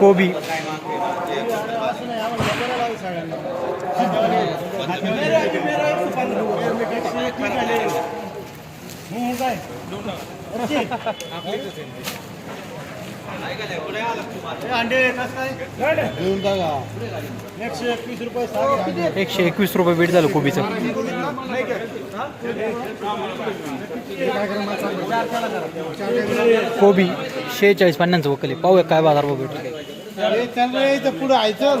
कोबी. देऊन एकशे एकवीस रुपये बीट झालं कोबीचं. कोबी शेहेचाळीस पन्नासचं वकले पाहूया काय बाजार भाव भेटतो हे चल. रे इथं पुढं आहे चल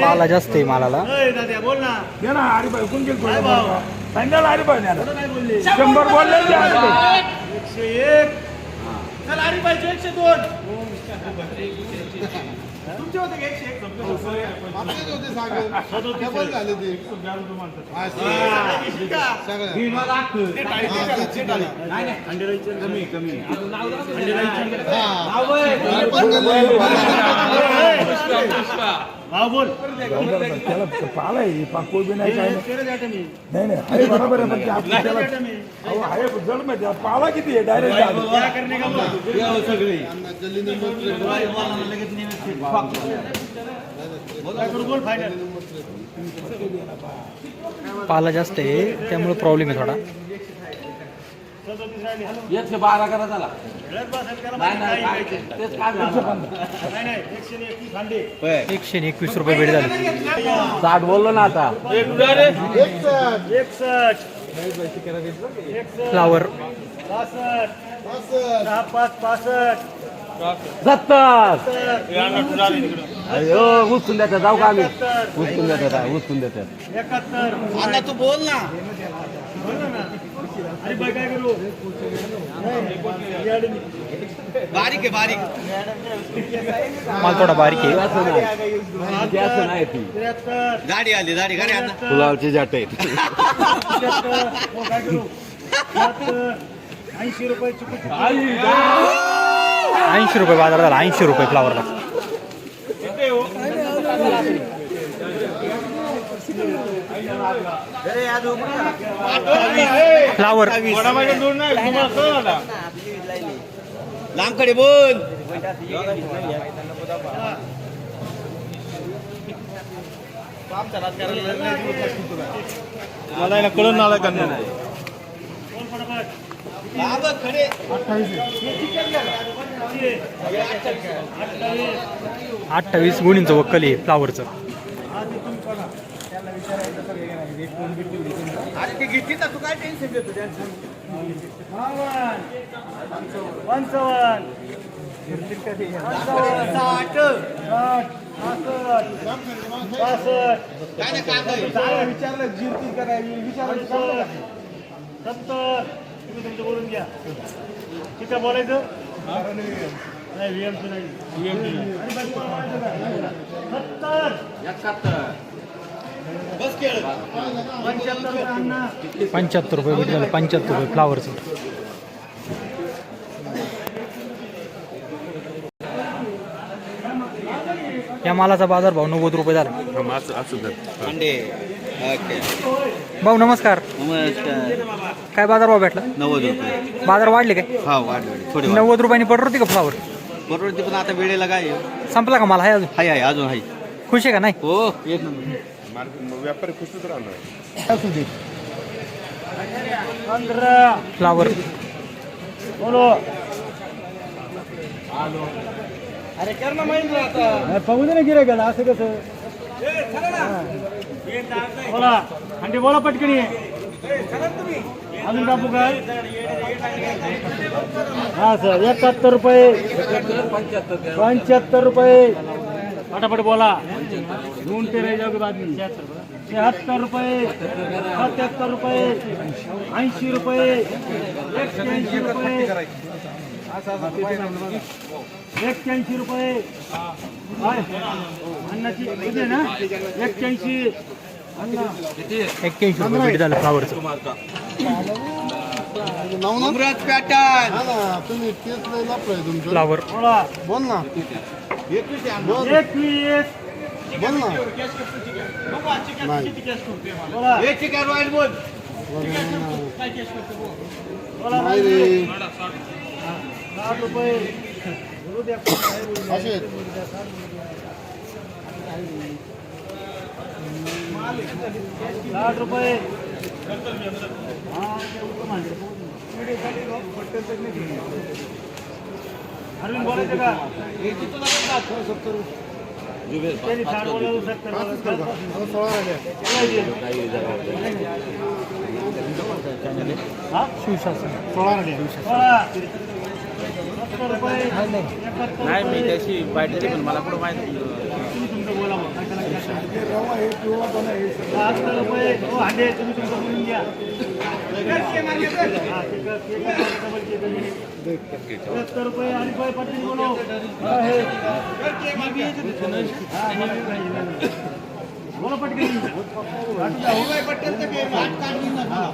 माला जास्त आहे मालाला बोल ना दे ना हरिभाई कोण गेल सांगाल हरिभाई शंभर बोलले ते. एकशे एक चल अरे पाहिजे एकशे दोन तुमचे होते का एकशे एक आपलेच होते सागर डबल झाले ते हा, सगळं हा. पण हा बोल. त्याला पाला आहे पा कोबी नाही काय नाही नाही नाही आहे बरोबर आहे पण ते त्याला अहो आहे जड माहिती आहे, पाला किती आहे डायरेक्ट बोल फायनल पाला जास्त आहे त्यामुळे प्रॉब्लेम आहे थोडा. एकशे बारा करा झाला नाही नाही एकशे एकवीस रुपये बीट झाले. साठ बोललो ना आता. फ्लावर सत्तर. अयो उचलून देतात. जाऊ का आम्ही? उचलून देतात उचलून देतात. एकाहत्तर. अन्ना तू बोल ना. बारीक आहे बारीक माल थोडा बारीक आहे. गाडी आली गाडी गाडी आणा. फुलावरची जाट हो, ऐंशी रुपये ऐंशी रुपये बाजार झाला ऐंशी रुपये फ्लावरला फ्लावर लांबकडे बोल. मला कळून नाला करणार खडे अठ्ठावीस गुणींचं वक्कल आहे फ्लावरचं अरे ते घेतली ना तू काय टेन्शन घेतो त्यांचं पंचावन्न. साठ. पासष्ट विचारलं जिरती करायची विचारलं सत्तर तुम्ही तुमचं बोलून घ्या ठीक आहे बोलायचं नाही व्हीएमसी नाही सत्तर बस खेळ पंच्याहत्तर रुपये बीट झालं पंच्याहत्तर रुपये फ्लावरचं या मालाचा बाजार भाव नव्वद रुपये झाला. भाऊ नमस्कार. नमस्कार. काय बाजार भाव भेटला? नव्वद रुपये. बाजार वाढले काय? हा वाढ वाढ थोडी वाढ नव्वद रुपयानी पडत होती का फ्लावर बरोबर पण आता वेळेला काय? संपला का मला? आहे अजून? हाय आहे. अजून हाय खुश आहे का? नाही? हो एक नंबर. पंधरा फ्लावर बोलो अरे कर ना माहिती आता पाहू दे ना गिरे गेला असं कसं बोला आणि बोला पटकनी अजून कापू काय हा सर एकाहत्तर रुपये पंच्याहत्तर रुपये फटाफट बोला दोन तेरा जाओगे बाद में शहात्तर रुपये सत्याहत्तर रुपये ऐंशी रुपये एक्क्याऐंशी रुपये एक्क्याऐंशी रुपये? अन्नाची किती आहे ना? एक्क्याऐंशी. एक्क्याऐंशी रुपये पेटी झालं फ्लावरचं. नवनवरात पॅटर्न. तुम्ही तेच नाही लपलंय तुमचं फ्लावर. बोला. बोल. ना एकवीस. बोल ना. हे नाही. रे. असे. साठ रुपये. हा. अरविंद बोलायचं का? सत्तर बोलावं. सोळा राहिले हा? शिवशासन सोळा नाही मी त्याची पाहिजे पण मला कुठं माहिती तुम्ही तुमचं बोला मग. काय त्याला काय सांगू? ते रवा हे पिवळा पण आहे बहात्तर रुपये हो हांडे तुम्ही तुमचं बोलून घ्या हा, ते कर, ते कर, डबल के कर. सत्तर रुपये आणि रुपये पटकन बोलो हा, हे. हा, हे बी पाहिजे. बोला पटकन आठवू द्या, हो. हा.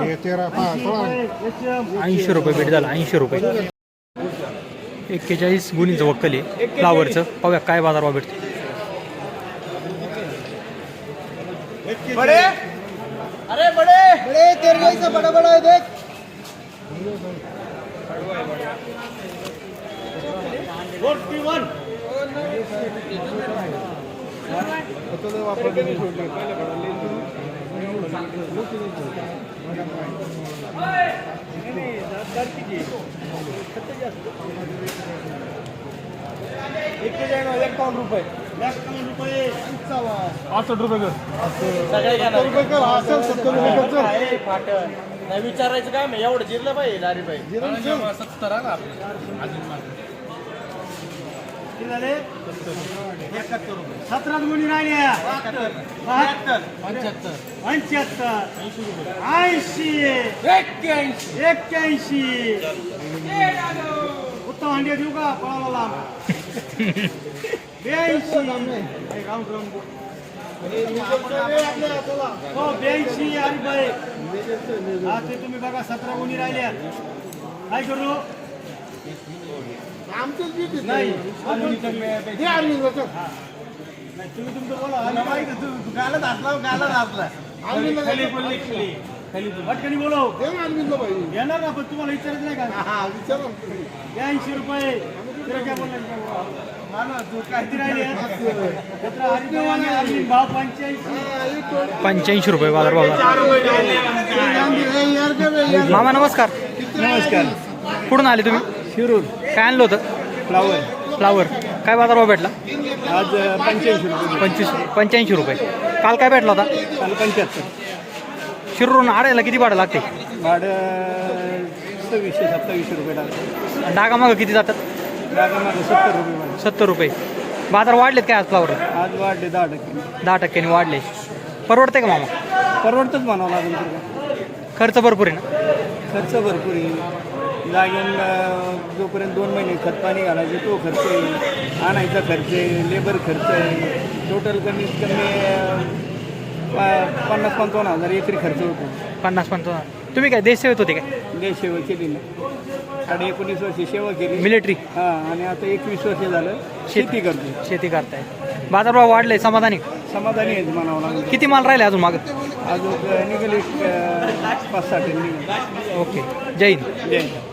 हे तेरा हा सोळा रुपये, याच्या- ऐंशी रुपये पेटी झालं ऐंशी रुपये एक्केचाळीस गुणीचं वक्कल आहे. फ्लावरचं पाहूया काय बाजारभाव भेटतो. वन. एकावन्न रुपये पासष्ट कर सत्तर रुपये कर. असेल सत्तर रुपये कर चल. नाही विचारायचं काय मी एवढं जिरलं पाहिजे लारी पाहिजे. सत्तर आहे ना आपलं किती झाले सतरा गुणी राहिल्या बहात्तर पंच्याहत्तर ऐंशी एक्क्याऐंशी उत्तम हंडे देऊ का पळाला लांब ब्याऐंशी हे राऊंड राऊंड. हो ब्याऐंशी आणि बाई हा ते तुम्ही बघा सतरा गुणी राहिल्या काय करू आमचंच. नाही चल. नाही, तुम्ही तुमचं बोला आणि माहिती आहे, तू गालात हसला गालात हसला. खाली. बोलली खाली. खाली पटकनी येणार ना पण तुम्हाला विचारत नाही का? हा विचारा. ना. ब्याऐंशी रुपये. तुला काय बोलला किती राहिले सतरा हरिदेव आणि अरविंद भाव पंच्याऐंशी. पंच्याऐंशी रुपये बाजारभाव झाला. ए, यार का बे, यार. मामा नमस्कार. नमस्कार. कुठून आले तुम्ही? शिरूर. काय आणलं होतं? फ्लावर फ्लावर काय बाजारभाव भेटला? आज पंच्याऐंशी रुपये पंचवीस पंच्याऐंशी रुपये. काल काय भेटला होता? काल पंच्याहत्तर. शिरूरून आडायला किती भाडं लागते? भाडं सव्वीसशे सत्तावीसशे रुपये लागतं. डागामागं किती जातात? मागं सत्तर रुपये भाडं. सत्तर रुपये. बाजार वाढलेत काय आज फ्लावर आज वाढले दहा टक्के. दहा टक्क्यांनी वाढले. परवडते का मामा? परवडतच म्हणावं लागेल. खर्च भरपूर आहे ना? खर्च भरपूर आहे. लागेल जोपर्यंत दोन महिने खत पाणी घालायचे तो खर्च आहे आणायचा खर्च आहे लेबर खर्च आहे. टोटल कमीत कमी पा- पन्नास पंचावन्न हजार एकरी खर्च होतो. पन्नास पंचावन्न तुम्ही काय देश सेवेत होते काय? देश सेवा केली ना साडे एकोणीस वर्ष सेवा केली. मिलिटरी हां आणि आता एकवीस वर्ष झालं. शेती. करतो शेती करताय. बाजारभाव वाढले समाधानी? समाधानी आहे म्हणावं लागेल. किती माल राहिले अजून मागं? अजून निघाले पाच सहा टन निघाले. ओके. जय हिंद. जय हिंद.